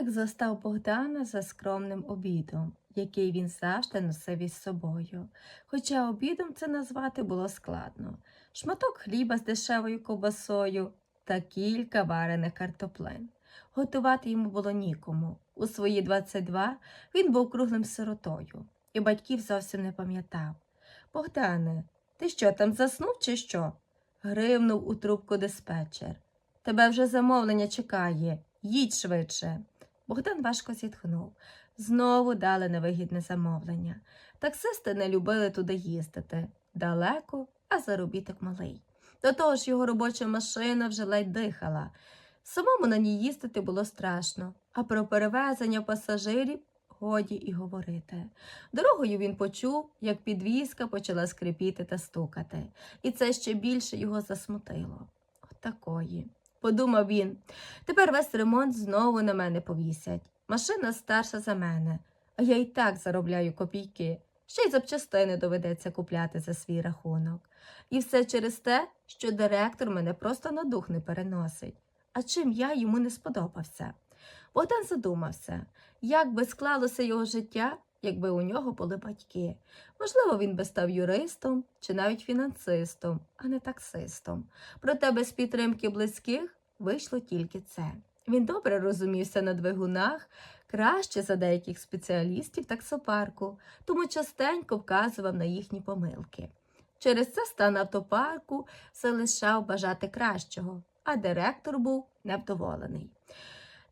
Василик застав Богдана за скромним обідом, який він завжди носив із собою. Хоча обідом це назвати було складно. Шматок хліба з дешевою ковбасою та кілька варених картоплин. Готувати йому було нікому. У свої 22 він був круглим сиротою і батьків зовсім не пам'ятав. Богдане, ти що там заснув чи що? Гривнув у трубку диспетчер. Тебе вже замовлення чекає. Їдь швидше. Богдан важко зітхнув. Знову дали невигідне замовлення. Таксисти не любили туди їздити. Далеко, а заробіток малий. До того ж його робоча машина вже ледь дихала. Самому на ній їздити було страшно, а про перевезення пасажирів годі і говорити. Дорогою він почув, як підвізка почала скрипіти та стукати, і це ще більше його засмутило. Отакої. Подумав він. Тепер весь ремонт знову на мене повісять. Машина старша за мене, а я і так заробляю копійки. Ще й запчастини доведеться купляти за свій рахунок. І все через те, що директор мене просто на дух не переносить. А чим я йому не сподобався? Богдан задумався, як би склалося його життя, якби у нього були батьки. Можливо, він би став юристом чи навіть фінансистом, а не таксистом. Проте без підтримки близьких вийшло тільки це. Він добре розумівся на двигунах, краще за деяких спеціалістів таксопарку, тому частенько вказував на їхні помилки. Через це стан автопарку залишав бажати кращого, а директор був невдоволений.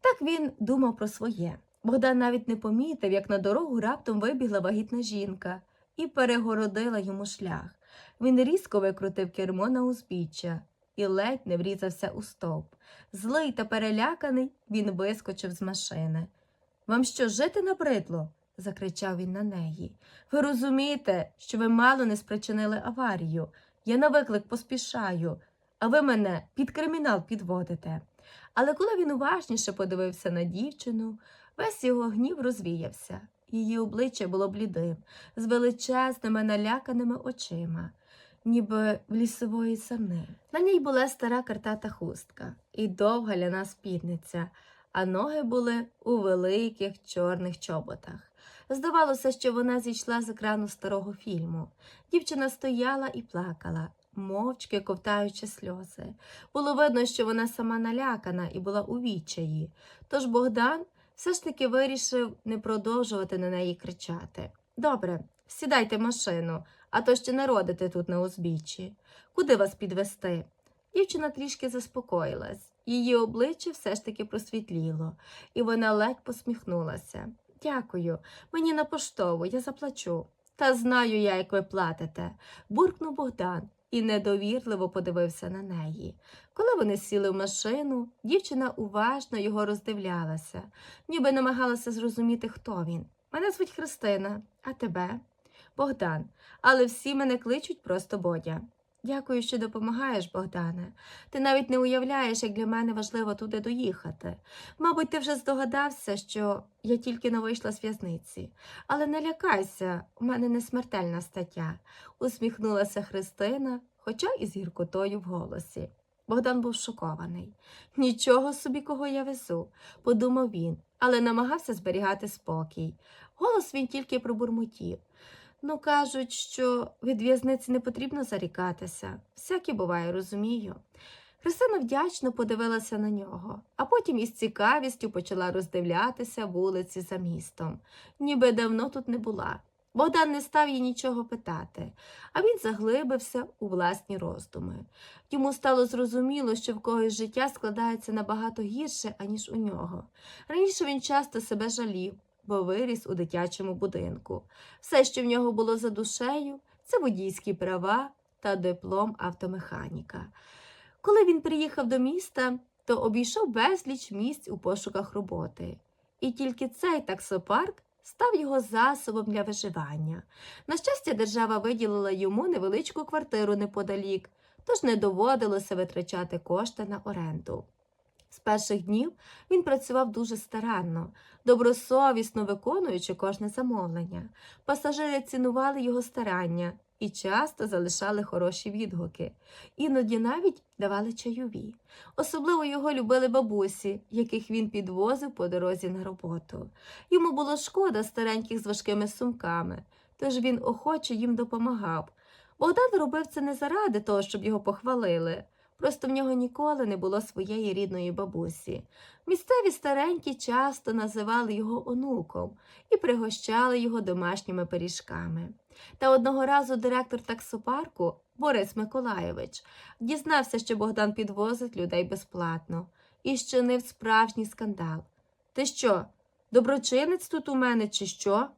Так він думав про своє. Богдан навіть не помітив, як на дорогу раптом вибігла вагітна жінка і перегородила йому шлях. Він різко викрутив кермо на узбіччя і ледь не врізався у стовп. Злий та переляканий, він вискочив з машини. Вам що, жити набридло? закричав він на неї. Ви розумієте, що ви мало не спричинили аварію. Я на виклик поспішаю, а ви мене під кримінал підводите. Але коли він уважніше подивився на дівчину, весь його гнів розвіявся. Її обличчя було блідим, з величезними наляканими очима, ніби в лісової сани. На ній була стара картата хустка і довга ляна спідниця, а ноги були у великих чорних чоботах. Здавалося, що вона зійшла з екрану старого фільму. Дівчина стояла і плакала, мовчки ковтаючи сльози. Було видно, що вона сама налякана і була у відчаї. Тож Богдан все ж таки вирішив не продовжувати на неї кричати. Добре, сідайте в машину, а то ще не родите тут на узбіччі. Куди вас підвести? Дівчина трішки заспокоїлась. Її обличчя все ж таки просвітліло, і вона ледь посміхнулася. Дякую, мені на поштову, я заплачу. Та знаю я, як ви платите, буркнув Богдан і недовірливо подивився на неї. Коли вони сіли в машину, дівчина уважно його роздивлялася, ніби намагалася зрозуміти, хто він. Мене звуть Христина, а тебе? Богдан, але всі мене кличуть просто Бодя. Дякую, що допомагаєш, Богдане. Ти навіть не уявляєш, як для мене важливо туди доїхати. Мабуть, ти вже здогадався, що я тільки не вийшла з в'язниці. Але не лякайся, у мене не смертельна стаття, усміхнулася Христина, хоча і з гіркотою в голосі. Богдан був шокований. Нічого собі, кого я везу, подумав він, але намагався зберігати спокій. Голос він тільки пробурмотів. Ну, кажуть, що від в'язниці не потрібно зарікатися. Всяке буває, розумію. Христина вдячно подивилася на нього, а потім із цікавістю почала роздивлятися вулиці за містом, ніби давно тут не була. Богдан не став їй нічого питати, а він заглибився у власні роздуми. Йому стало зрозуміло, що в когось життя складається набагато гірше, аніж у нього. Раніше він часто себе жалів, бо виріс у дитячому будинку. Все, що в нього було за душею, це водійські права та диплом автомеханіка. Коли він приїхав до міста, то обійшов безліч місць у пошуках роботи. І тільки цей таксопарк став його засобом для виживання. На щастя, держава виділила йому невеличку квартиру неподалік, тож не доводилося витрачати кошти на оренду. З перших днів він працював дуже старанно, добросовісно виконуючи кожне замовлення. Пасажири цінували його старання і часто залишали хороші відгуки, іноді навіть давали чайові. Особливо його любили бабусі, яких він підвозив по дорозі на роботу. Йому було шкода стареньких з важкими сумками, тож він охоче їм допомагав. Богдан робив це не заради того, щоб його похвалили. Просто в нього ніколи не було своєї рідної бабусі. Місцеві старенькі часто називали його онуком і пригощали його домашніми пиріжками. Та одного разу директор таксопарку Борис Миколайович дізнався, що Богдан підвозить людей безплатно і щинив справжній скандал. Ти що, доброчинець тут у мене, чи що?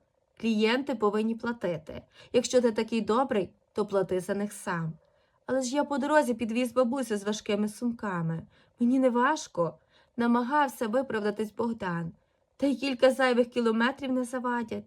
Клієнти повинні платити. Якщо ти такий добрий, то плати за них сам. Але ж я по дорозі підвіз бабусю з важкими сумками. Мені не важко. Намагався виправдатись Богдан. Та й кілька зайвих кілометрів не завадять.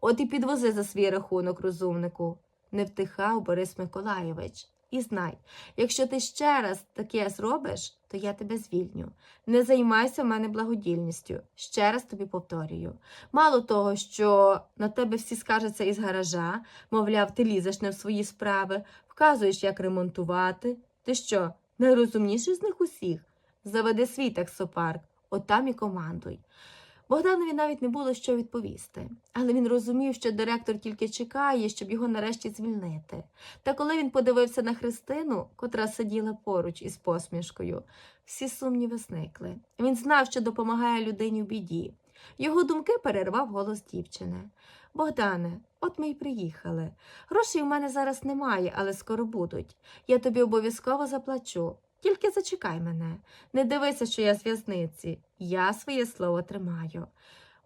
От і підвози за свій рахунок, розумнику, не втихав Борис Миколайович. І знай, якщо ти ще раз таке зробиш, то я тебе звільню. Не займайся в мене благодільністю. Ще раз тобі повторюю. Мало того, що на тебе всі скаржаться із гаража, мовляв, ти лізеш не в свої справи, вказуєш, як ремонтувати. Ти що, найрозумніший з них усіх? Заведи свій таксопарк, от там і командуй. Богданові навіть не було що відповісти, але він розумів, що директор тільки чекає, щоб його нарешті звільнити. Та коли він подивився на Христину, котра сиділа поруч із посмішкою, всі сумніви зникли. Він знав, що допомагає людині в біді. Його думки перервав голос дівчини. Богдане, от ми й приїхали. Грошей у мене зараз немає, але скоро будуть. Я тобі обов'язково заплачу. Тільки зачекай мене. Не дивися, що я з в'язниці. Я своє слово тримаю.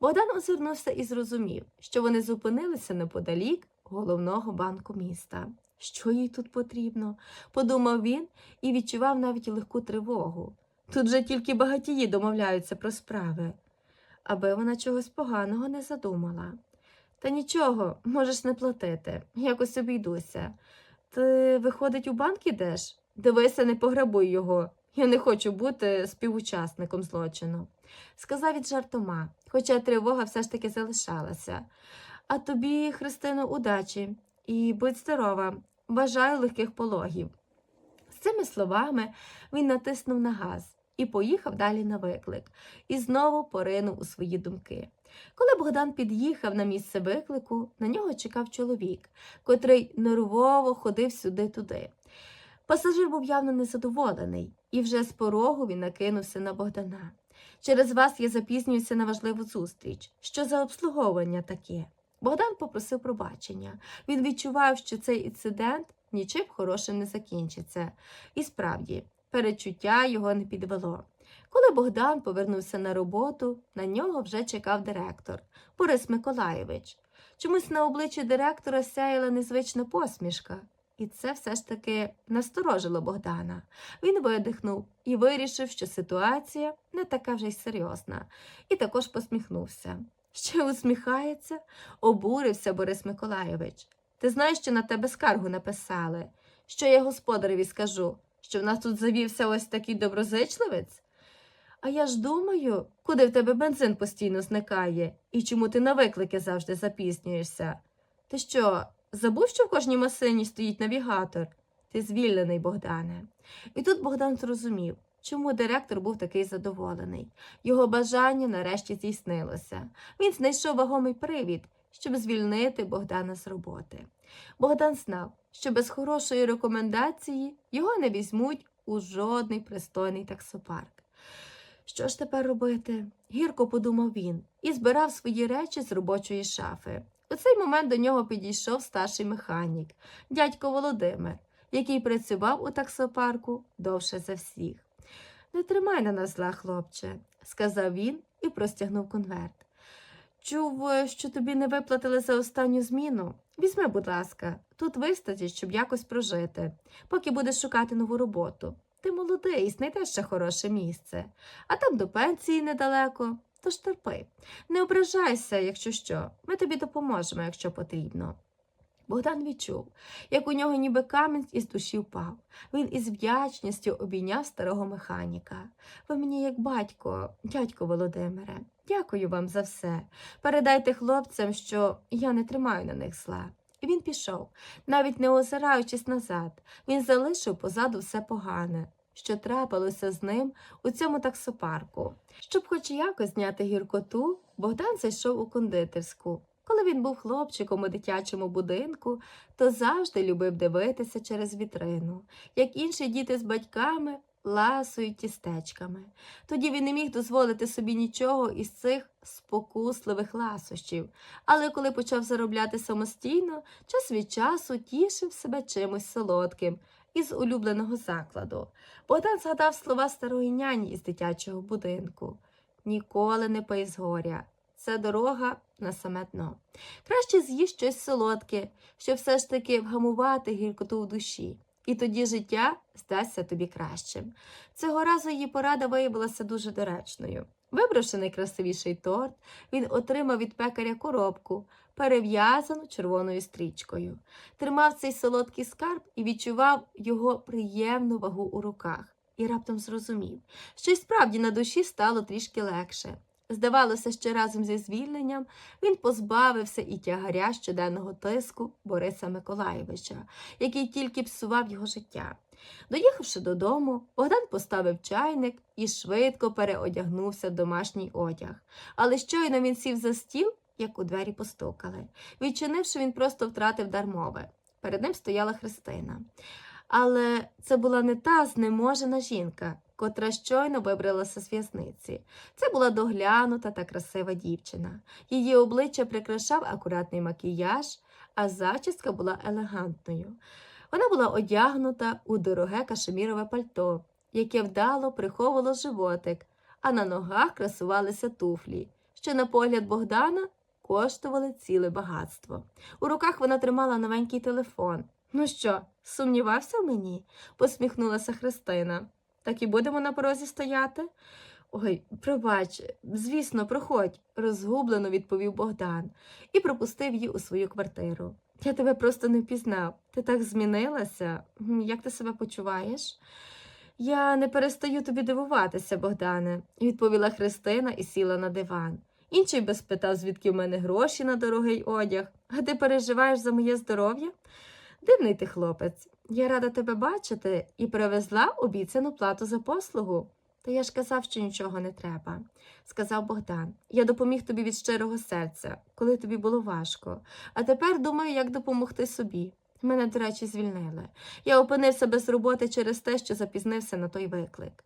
Богдан озирнувся і зрозумів, що вони зупинилися неподалік головного банку міста. Що їй тут потрібно? подумав він і відчував навіть легку тривогу. Тут же тільки багатії домовляються про справи, аби вона чогось поганого не задумала. Та нічого, можеш не платити, якось обійдуся. Ти, виходить, у банк ідеш? Дивися, не пограбуй його. Я не хочу бути співучасником злочину, сказав від жартома, хоча тривога все ж таки залишалася. А тобі, Христино, удачі і будь здорова, бажаю легких пологів. З цими словами він натиснув на газ і поїхав далі на виклик, і знову поринув у свої думки. Коли Богдан під'їхав на місце виклику, на нього чекав чоловік, котрий нервово ходив сюди-туди. Пасажир був явно незадоволений, і вже з порогу він накинувся на Богдана. Через вас я запізнююся на важливу зустріч. Що за обслуговування таке? Богдан попросив пробачення. Він відчував, що цей інцидент нічим хорошим не закінчиться. І справді, перечуття його не підвело. Коли Богдан повернувся на роботу, на нього вже чекав директор Борис Миколаєвич. Чомусь на обличчі директора сяяла незвична посмішка. І це все ж таки насторожило Богдана. Він видихнув і вирішив, що ситуація не така вже й серйозна, і також посміхнувся. Ще усміхається, обурився Борис Миколайович. Ти знаєш, що на тебе скаргу написали? Що я господареві скажу, що в нас тут завівся ось такий доброзичливець? А я ж думаю, куди в тебе бензин постійно зникає, і чому ти на виклики завжди запізнюєшся? Ти що, Забув, що в кожній машині стоїть навігатор. Ти звільнений, Богдане. І тут Богдан зрозумів, чому директор був такий задоволений. Його бажання нарешті здійснилося. Він знайшов вагомий привід, щоб звільнити Богдана з роботи. Богдан знав, що без хорошої рекомендації його не візьмуть у жодний пристойний таксопарк. Що ж тепер робити? гірко подумав він і збирав свої речі з робочої шафи. У цей момент до нього підійшов старший механік, дядько Володимир, який працював у таксопарку довше за всіх. Не тримай на нас зла, хлопче, сказав він і простягнув конверт. Чув, що тобі не виплатили за останню зміну. Візьми, будь ласка, тут вистачить, щоб якось прожити, поки будеш шукати нову роботу. Ти молодий, знайдеш ще хороше місце, а там до пенсії недалеко. Тож терпи, не ображайся, якщо що, ми тобі допоможемо, якщо потрібно. Богдан відчув, як у нього ніби камінь із душі впав. Він із вдячністю обійняв старого механіка. Ви мені, як батько, дядько Володимире, дякую вам за все. Передайте хлопцям, що я не тримаю на них зла. і він пішов, навіть не озираючись назад. Він залишив позаду все погане, що трапилося з ним у цьому таксопарку. Щоб хоч якось зняти гіркоту, Богдан зайшов у кондитерську. Коли він був хлопчиком у дитячому будинку, то завжди любив дивитися через вітрину, як інші діти з батьками ласують тістечками. Тоді він не міг дозволити собі нічого із цих спокусливих ласощів, але коли почав заробляти самостійно, час від часу тішив себе чимось солодким із улюбленого закладу. Богдан згадав слова старої няні із дитячого будинку. Ніколи не пий з горя. Це дорога на саме дно. Краще з'їж щось солодке, щоб все ж таки вгамувати гіркоту в душі. І тоді життя здасться тобі кращим. Цього разу її порада виявилася дуже доречною. Вибравши найкрасивіший торт, він отримав від пекаря коробку, перев'язану червоною стрічкою. Тримав цей солодкий скарб і відчував його приємну вагу у руках. І раптом зрозумів, що й справді на душі стало трішки легше. Здавалося, що разом зі звільненням він позбавився і тягаря щоденного тиску Бориса Миколаєвича, який тільки псував його життя. Доїхавши додому, Богдан поставив чайник і швидко переодягнувся в домашній одяг. Але щойно він сів за стіл, як у двері постукали. Відчинивши, він просто втратив дармове. Перед ним стояла Христина. Але це була не та знеможена жінка, котра щойно вибралася з в'язниці. Це була доглянута та красива дівчина. Її обличчя прикрашав акуратний макіяж, а зачіска була елегантною. Вона була одягнута у дороге кашемірове пальто, яке вдало приховувало животик, а на ногах красувалися туфлі, що, на погляд Богдана, коштували ціле багатство. У руках вона тримала новенький телефон. Ну що, сумнівався в мені? посміхнулася Христина. Так і будемо на порозі стояти? Ой, пробач, звісно, проходь, розгублено відповів Богдан і пропустив її у свою квартиру. Я тебе просто не впізнав. Ти так змінилася. Як ти себе почуваєш? Я не перестаю тобі дивуватися, Богдане, відповіла Христина і сіла на диван. Інший би спитав, звідки в мене гроші на дорогий одяг, а ти переживаєш за моє здоров'я? Дивний ти хлопець. Я рада тебе бачити і привезла обіцяну плату за послугу. Та я ж казав, що нічого не треба, сказав Богдан. Я допоміг тобі від щирого серця, коли тобі було важко. А тепер думаю, як допомогти собі. Мене, до речі, звільнили. Я опинився без роботи через те, що запізнився на той виклик.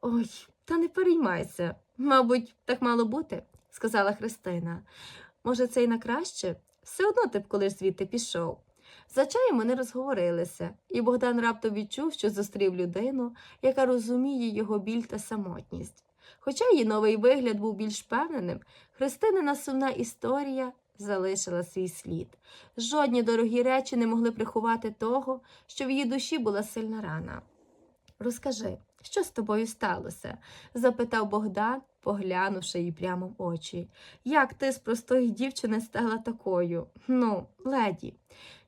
Ой, та не переймайся. Мабуть, так мало бути, сказала Христина. Може, це й на краще? Все одно ти б колись звідти пішов. За чаєм вони розговорилися, і Богдан раптом відчув, що зустрів людину, яка розуміє його біль та самотність. Хоча її новий вигляд був більш впевненим, Христинина сумна історія залишила свій слід. Жодні дорогі речі не могли приховати того, що в її душі була сильна рана. Розкажи, що з тобою сталося? запитав Богдан, поглянувши їй прямо в очі. Як ти з простої дівчини стала такою? Ну, леді,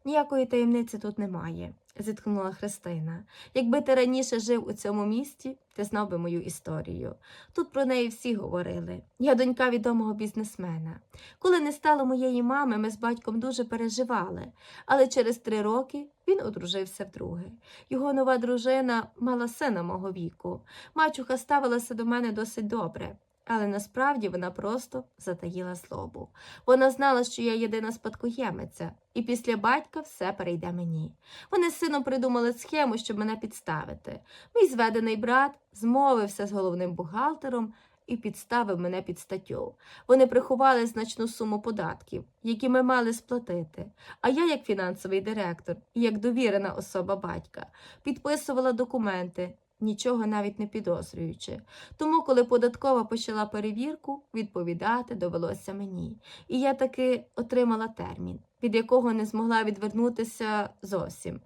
ніякої таємниці тут немає, зітхнула Христина. Якби ти раніше жив у цьому місті, ти знав би мою історію. Тут про неї всі говорили. Я донька відомого бізнесмена. Коли не стало моєї мами, ми з батьком дуже переживали, але через три роки він одружився вдруге. Його нова дружина мала сина мого віку. Мачуха ставилася до мене досить добре. Але насправді вона просто затаїла злобу. Вона знала, що я єдина спадкоємиця, і після батька все перейде мені. Вони з сином придумали схему, щоб мене підставити. Мій зведений брат змовився з головним бухгалтером і підставив мене під статтю. Вони приховали значну суму податків, які ми мали сплатити. А я, як фінансовий директор і як довірена особа батька, підписувала документи, нічого навіть не підозрюючи. Тому, коли податкова почала перевірку, відповідати довелося мені. І я таки отримала термін, від якого не змогла відвернутися зовсім.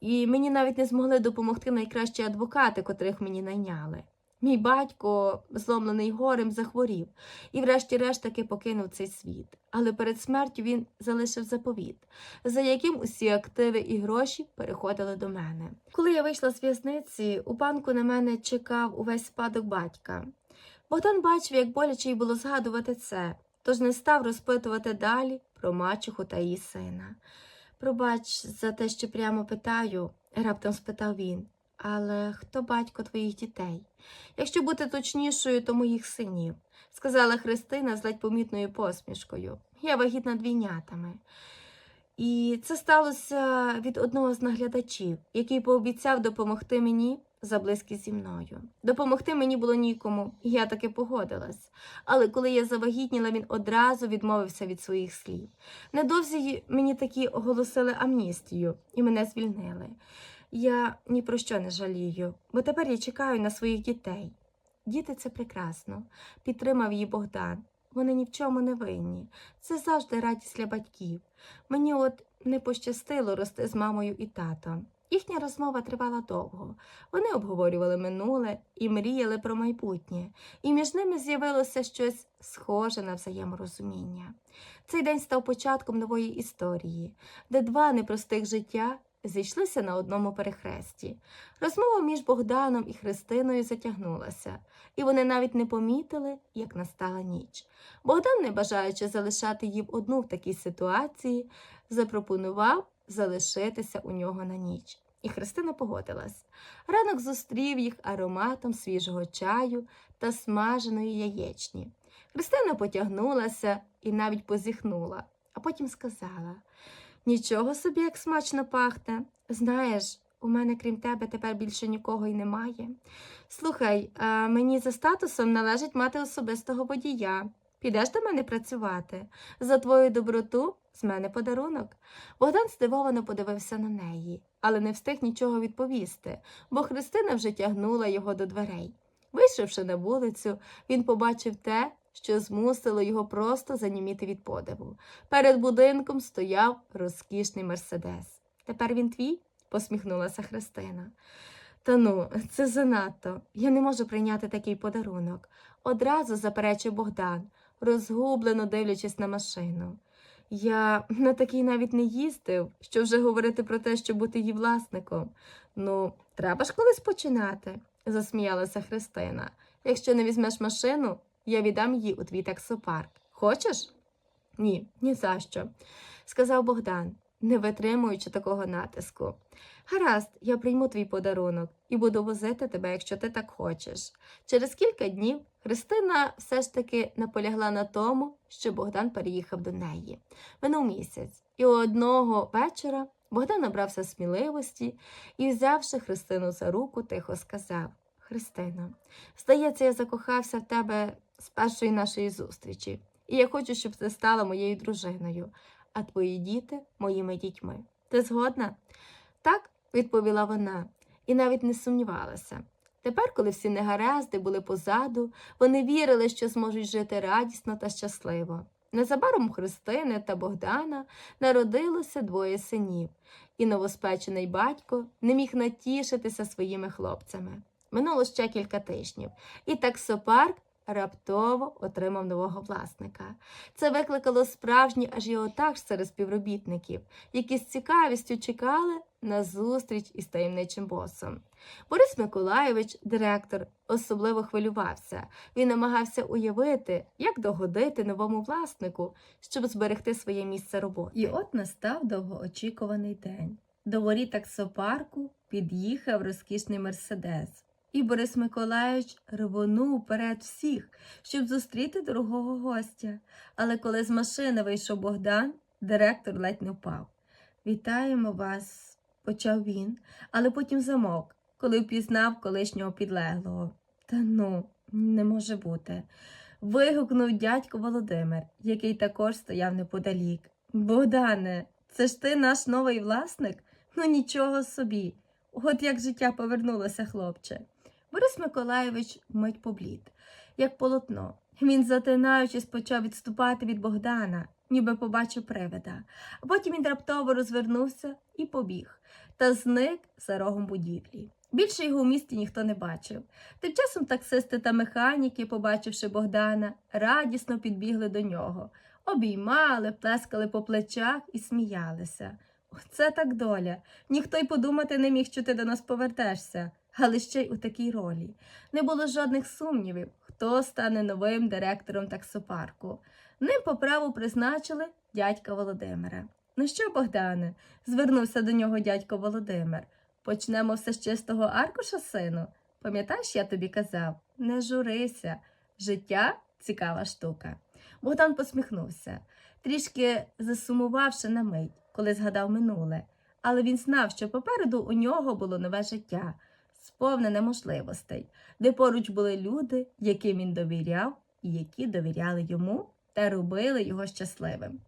І мені навіть не змогли допомогти найкращі адвокати, котрих мені найняли. Мій батько, зломлений горем, захворів і, врешті-решт, таки покинув цей світ. Але перед смертю він залишив заповіт, за яким усі активи і гроші переходили до мене. Коли я вийшла з в'язниці, у банку на мене чекав увесь спадок батька. Богдан бачив, як боляче й було згадувати це, тож не став розпитувати далі про мачуху та її сина. Пробач за те, що прямо питаю, раптом спитав він. Але хто батько твоїх дітей? Якщо бути точнішою, то моїх синів, сказала Христина з ледь помітною посмішкою. Я вагітна двійнятами. І це сталося від одного з наглядачів, який пообіцяв допомогти мені за зі мною. Допомогти мені було нікому, і я таки погодилась. Але коли я завагітніла, він одразу відмовився від своїх слів. Недовзі мені таки оголосили амністію, і мене звільнили. Я ні про що не жалію, бо тепер я чекаю на своїх дітей. Діти це прекрасно, підтримав її Богдан. Вони ні в чому не винні. Це завжди радість для батьків. Мені от не пощастило рости з мамою і татом. Їхня розмова тривала довго. Вони обговорювали минуле і мріяли про майбутнє, і між ними з'явилося щось схоже на взаєморозуміння. Цей день став початком нової історії, де два непростих життя зійшлися на одному перехресті. Розмова між Богданом і Христиною затягнулася, і вони навіть не помітили, як настала ніч. Богдан, не бажаючи залишати її одну в такій ситуації, запропонував залишитися у нього на ніч. І Христина погодилась. Ранок зустрів їх ароматом свіжого чаю та смаженої яєчні. Христина потягнулася і навіть позіхнула, а потім сказала Нічого собі, як смачно пахне. Знаєш, у мене крім тебе тепер більше нікого й немає. Слухай, а мені за статусом належить мати особистого водія. Підеш до мене працювати. За твою доброту з мене подарунок. Богдан здивовано подивився на неї, але не встиг нічого відповісти, бо Христина вже тягнула його до дверей. Вийшовши на вулицю, він побачив те, що змусило його просто заніміти від подиву. Перед будинком стояв розкішний мерседес. Тепер він твій? посміхнулася Христина. Та ну, це занадто. Я не можу прийняти такий подарунок. Одразу заперечив Богдан, розгублено дивлячись на машину. Я на такий навіть не їздив, що вже говорити про те, щоб бути її власником. Ну, треба ж колись починати, засміялася Христина. Якщо не візьмеш машину, я віддам її у твій таксопарк. Хочеш? Ні, ні за що, сказав Богдан, не витримуючи такого натиску. Гаразд, я прийму твій подарунок і буду возити тебе, якщо ти так хочеш. Через кілька днів Христина все ж таки наполягла на тому, що Богдан переїхав до неї. Минув місяць, і одного вечора Богдан набрався сміливості і, взявши Христину за руку, тихо сказав Христино, здається, я закохався в тебе з першої нашої зустрічі, і я хочу, щоб ти стала моєю дружиною, а твої діти моїми дітьми. Ти згодна? Так, відповіла вона, і навіть не сумнівалася. Тепер, коли всі негаразди були позаду, вони вірили, що зможуть жити радісно та щасливо. Незабаром Христини та Богдана народилося двоє синів, і новоспечений батько не міг натішитися своїми хлопцями. Минуло ще кілька тижнів, і таксопарк раптово отримав нового власника. Це викликало справжній ажіотаж серед співробітників, які з цікавістю чекали на зустріч із таємничим босом. Борис Миколайович, директор, особливо хвилювався. Він намагався уявити, як догодити новому власнику, щоб зберегти своє місце роботи. І от настав довгоочікуваний день. До воріт таксопарку під'їхав розкішний мерседес. І Борис Миколайович рвонув перед всіх, щоб зустріти дорогого гостя. Але коли з машини вийшов Богдан, директор ледь не впав. Вітаємо вас, почав він, але потім замовк, коли впізнав колишнього підлеглого. Та ну, не може бути. Вигукнув дядько Володимир, який також стояв неподалік. Богдане, це ж ти наш новий власник? Ну нічого собі. От як життя повернулося, хлопче. Борис Миколайович мить поблід, як полотно. Він, затинаючись, почав відступати від Богдана, ніби побачив привида. А потім він раптово розвернувся і побіг, та зник за рогом будівлі. Більше його в місті ніхто не бачив. Тим часом таксисти та механіки, побачивши Богдана, радісно підбігли до нього, обіймали, плескали по плечах і сміялися. Оце так доля. Ніхто й подумати не міг, що ти до нас повертешся, але ще й у такій ролі. Не було жодних сумнівів, хто стане новим директором таксопарку. Ним по праву призначили дядька Володимира. Ну що, Богдане? звернувся до нього дядько Володимир. Почнемо все з чистого аркуша, сину. Пам'ятаєш, я тобі казав, не журися. Життя цікава штука. Богдан посміхнувся, трішки засумувавши на мить, коли згадав минуле, але він знав, що попереду у нього було нове життя, сповнене можливостей, де поруч були люди, яким він довіряв і які довіряли йому та робили його щасливим.